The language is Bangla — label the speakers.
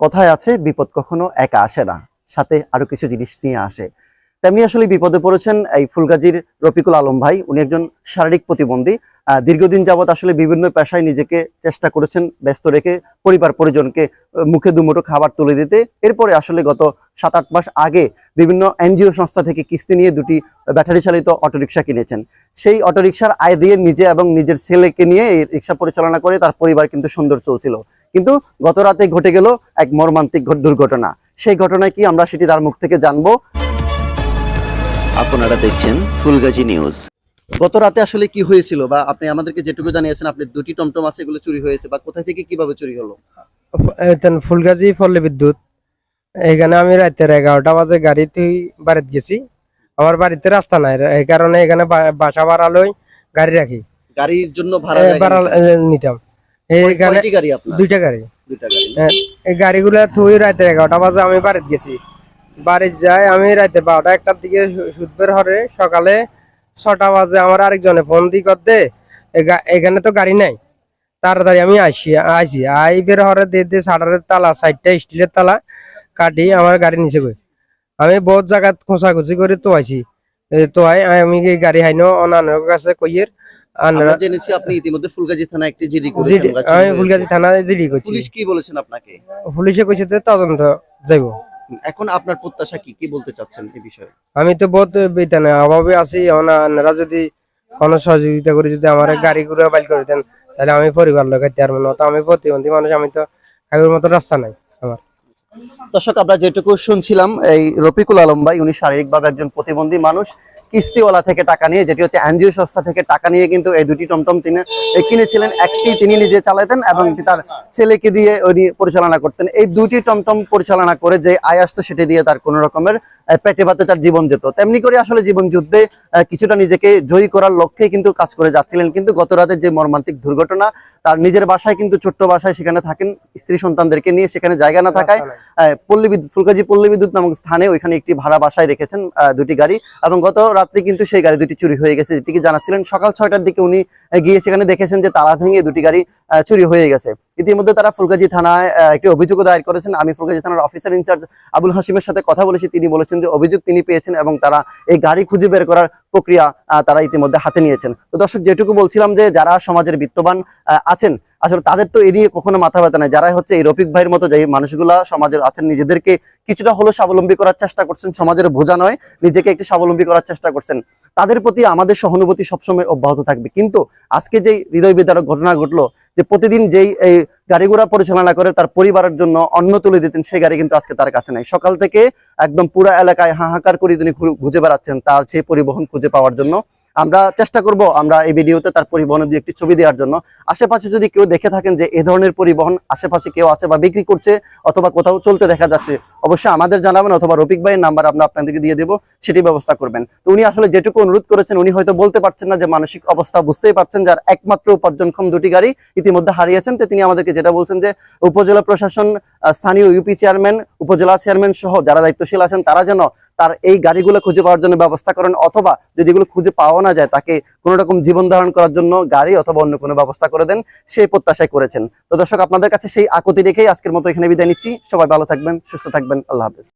Speaker 1: কথায় আছে, বিপদ কখনো একা আসে না। সাথে আরও কিছু জিনিস নিয়ে আসে। তেমনি আসলে বিপদে পড়েছেন এই ফুলগাজীর রফিকুল আলম ভাই। উনি একজন শারীরিক প্রতিবন্ধী। দীর্ঘদিন যাবৎ আসলে বিভিন্ন পেশায় নিজেকে চেষ্টা করেছেন ব্যস্ত রেখে পরিবার পরিজনকে মুখে দুমুঠো খাবার তুলে দিতে। এরপরে আসলে গত সাত আট মাস আগে বিভিন্ন এনজিও সংস্থা থেকে কিস্তি নিয়ে দুটি ব্যাটারি চালিত অটোরিকশা কিনেছেন। সেই অটোরিকশার আয় দিয়ে নিজে এবং নিজের ছেলেকে নিয়ে এই রিক্সা পরিচালনা করে তার পরিবার কিন্তু সুন্দর চলছিল। কিন্তু গত রাতে ঘটে গেল এক মর্মান্তিক দুর্ঘটনা। সেই ঘটনায় কি আমরা সেটি তার মুখ থেকে জানব?
Speaker 2: আপনারা দেখছেন ফুলগাজী নিউজ।
Speaker 1: গত রাতে আসলে কি হয়েছিল বা আপনি আমাদেরকে যেটুকু জানিয়েছেন আপনি দুটি টমটম আছে এগুলো চুরি হয়েছে বা কোথা থেকে কীভাবে চুরি হলো?
Speaker 3: ফুলগাজী পল্লী বিদ্যুৎ। এখানে আমি রাতের এগারোটা বাজে গাড়িতে বাড়িতে গেছি। আমার বাড়িতে রাস্তা নাই এই কারণে এখানে বাসা ভাড়া লই গাড়ি রাখি।
Speaker 1: গাড়ির জন্য ভাড়া
Speaker 3: নিতাম। এইখানে
Speaker 1: কয়টি গাড়ি আপনার?
Speaker 3: দুইটা গাড়ি।
Speaker 1: দুইটা গাড়ি।
Speaker 3: এই গাড়িগুলো থুই রাতের এগারোটা বাজে আমি বাড়িতে গেছি। বাড়িতে যাই আমি রাতে বারোটা একটার দিকে সু- হরে সকালে ছটা বাজে আমার আরেকজনে ফোন দি করতে এখানে তো গাড়ি নাই। তাড়াতাড়ি আমি আসি আইসি আই বের হরে দিয়ে দিয়ে শাটারের তালা সাইডটা স্টিলের তালা কাটি আমার গাড়ি নিচে গই। আমি বহুত জায়গা খোঁচাখুচি করে তো আইছি তো আই আমি গাড়ি হাইনো অনানোর কাছে কইয়ের
Speaker 1: আমরা জেনেছি আপনি ইতিমধ্যে ফুলগাজী থানায় একটি জিডি করেছেন
Speaker 3: আমি। ফুলগাছি থানায় জিডি করছি।
Speaker 1: পুলিশ কি বলেছেন আপনাকে?
Speaker 3: পুলিশে কইছে যে তদন্ত যাইব।
Speaker 1: এখন আপনার প্রত্যাশা কি? কি বলতে চাচ্ছেন এই বিষয়ে?
Speaker 3: আমি তো বহুত বেতনে অভাবে আছি ওনারা যদি কোনো সহযোগিতা করে যদি আমার গাড়ি ঘুরে বাইল করে দেন তাহলে আমি পরিবার লোক খাইতে পারব না তো আমি প্রতিবন্ধী মানুষ আমি তো খাইবার মতো রাস্তা নাই আমার।
Speaker 1: দর্শক আমরা যেটুকু শুনছিলাম এই রফিকুল আলম ভাই উনি শারীরিকভাবে একজন প্রতিবন্ধী মানুষ। কিস্তিওয়ালা থেকে টাকা নিয়ে যেটি হচ্ছে এনজিও সংস্থা থেকে টাকা নিয়ে কিন্তু এই দুটি টমটম তিনি কিনেছিলেন একটি তিনি নিজে চালাতেন এবং তার ছেলেকে দিয়ে উনি পরিচালনা করতেন। এই দুটি টমটম পরিচালনা করে যে আয় আসতো সেটি দিয়ে তার কোনো রকমের পেটে ভাতে তার জীবন যেত। তেমনি করে আসলে জীবন যুদ্ধে কিছুটা নিজেকে জয়ী করার লক্ষ্যে কিন্তু কাজ করে যাচ্ছিলেন। কিন্তু গত রাতের যে মর্মান্তিক দুর্ঘটনা তার নিজের বাসায় কিন্তু ছোট্ট বাসায় সেখানে থাকেন স্ত্রী সন্তানদেরকে নিয়ে সেখানে জায়গা না থাকায় আহ, পল্লী বিদ্যুৎ ফুলকাজি পল্লী বিদ্যুৎ নামক স্থানে ওইখানে একটি ভাড়া বাসায় রেখেছেন আহ, দুটি গাড়ি। এবং গত রাত্রে কিন্তু সেই গাড়ি দুটি চুরি হয়ে গেছে। যেটিকে জানাচ্ছিলেন সকাল ছয়টার দিকে উনি গিয়ে সেখানে দেখেছেন যে তালা ভেঙে দুটি গাড়ি চুরি হয়ে গেছে। ইতিমধ্যে তারা ফুলগাজী থানায় একটি অভিযোগ দায়ের করেছেন। আমি ফুলগাজী থানার অফিসার ইনচার্জ আবুল হাসিমের সাথে কথা বলেছি। তিনি বলেছেন যে অভিযোগ তিনি পেয়েছেন এবং তারা এই গাড়ি খুঁজে বের করার প্রক্রিয়া তারা ইতিমধ্যে হাতে নিয়েছেন। তো দর্শক, যেটুকু বলছিলাম যে যারা সমাজের বিত্তবান আছেন, আসলে তাদের তো এ নিয়ে কখনো মাথা ব্যথা নাই। যারা হচ্ছে এই রফিক ভাইয়ের মতো যে মানুষগুলা সমাজের আছেন, নিজেদেরকে কিছুটা হলেও স্বাবলম্বী করার চেষ্টা করছেন, সমাজের বোঝা নয়, নিজেকে একটি স্বাবলম্বী করার চেষ্টা করছেন। তাদের প্রতি আমাদের সহানুভূতি সবসময় অব্যাহত থাকবে। কিন্তু আজকে যেই হৃদয় বিদারক ঘটনা ঘটলো, যে প্রতিদিন যেই এই গাড়ি ঘোড়া পরিচালনা করে, তার পরিবারের জন্য অন্ন তুলে দিতেন, সেই গাড়ি কিন্তু আজকে তার কাছে নাই। সকাল থেকে একদম পুরা এলাকায় হাহাকার করে তিনি খুঁজে বেড়াচ্ছেন তার সেই পরিবহন খুঁজে পাওয়ার জন্য। আমরা চেষ্টা করব আমরা এই ভিডিওতে তার পরিবহনের দু একটি ছবি দেওয়ার জন্য। আশেপাশে যদি কেউ দেখে থাকেন যে এ ধরনের পরিবহন আশেপাশে কেউ আছে বা বিক্রি করছে অথবা কোথাও চলতে দেখা যাচ্ছে, অবশ্যই আমাদের জানাবেন অথবা রফিক ভাইয়ের নাম্বার আমরা আপনাদেরকে দিয়ে দেবো, সেটি ব্যবস্থা করবেন। তো উনি আসলে যেটুকু অনুরোধ করেছেন, উনি হয়তো বলতে পারছেন না যে মানসিক অবস্থা বুঝতেই পারছেন যার একমাত্র উপার্জনক্ষম দুটি গাড়ি ইতিমধ্যে হারিয়েছেন। তো তিনি আমাদেরকে যেটা বলছেন যে উপজেলা প্রশাসন স্থানীয় ইউপি চেয়ারম্যান উপজেলা চেয়ারম্যান সহ যারা দায়িত্বশীল আছেন, তারা যেন তার এই গাড়িগুলো খুঁজে পাওয়ার জন্য ব্যবস্থা করেন, অথবা যদি এগুলো খুঁজে পাওয়া না যায়, তাকে কোনো রকম জীবন ধারণ করার জন্য গাড়ি অথবা অন্য কোনো ব্যবস্থা করে দেন, সেই প্রত্যাশায় করেছেন। তো দর্শক, আপনাদের কাছে সেই আকতি রেখেই আজকের মতো এখানে বিদায় নিচ্ছি। সবাই ভালো থাকবেন, সুস্থ থাকবেন। আল্লাহ হাফেজ।